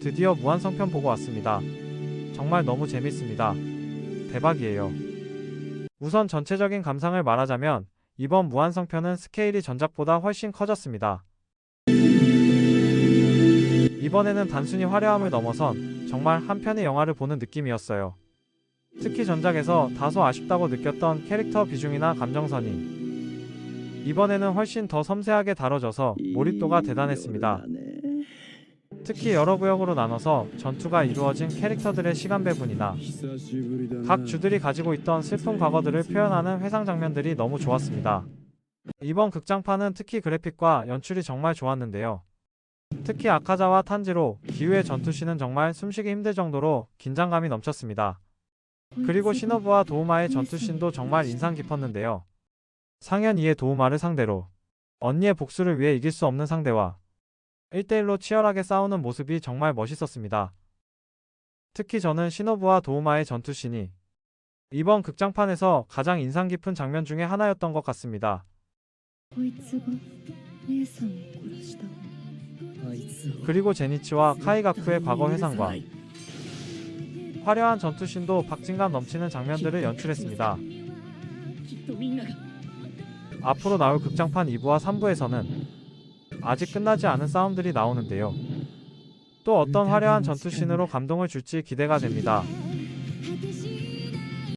드디어 무한성편 보고 왔습니다. 정말 너무 재밌습니다. 대박이에요. 우선 전체적인 감상을 말하자면 이번 무한성편은 스케일이 전작보다 훨씬 커졌습니다. 이번에는 단순히 화려함을 넘어선 정말 한 편의 영화를 보는 느낌이었어요. 특히 전작에서 다소 아쉽다고 느꼈던 캐릭터 비중이나 감정선이 이번에는 훨씬 더 섬세하게 다뤄져서 몰입도가 대단했습니다. 특히 여러 구역으로 나눠서 전투가 이루어진 캐릭터들의 시간 배분이나 각 주들이 가지고 있던 슬픈 과거들을 표현하는 회상 장면들이 너무 좋았습니다. 이번 극장판은 특히 그래픽과 연출이 정말 좋았는데요. 특히 아카자와 탄지로 기후의 전투씬은 정말 숨쉬기 힘들 정도로 긴장감이 넘쳤습니다. 그리고 시노부와 도우마의 전투씬도 정말 인상 깊었는데요. 상현 이의 도우마를 상대로 언니의 복수를 위해 이길 수 없는 상대와 1대1로 치열하게 싸우는 모습이 정말 멋있었습니다. 특히 저는 시노부와 도우마의 전투신이 이번 극장판에서 가장 인상 깊은 장면 중에 하나였던 것 같습니다. 그리고 제니치와 카이가쿠의 과거 회상과 화려한 전투신도 박진감 넘치는 장면들을 연출했습니다. 앞으로 나올 극장판 2부와 3부에서는 아직 끝나지 않은 싸움들이 나오는데요. 또 어떤 화려한 전투씬으로 감동을 줄지 기대가 됩니다.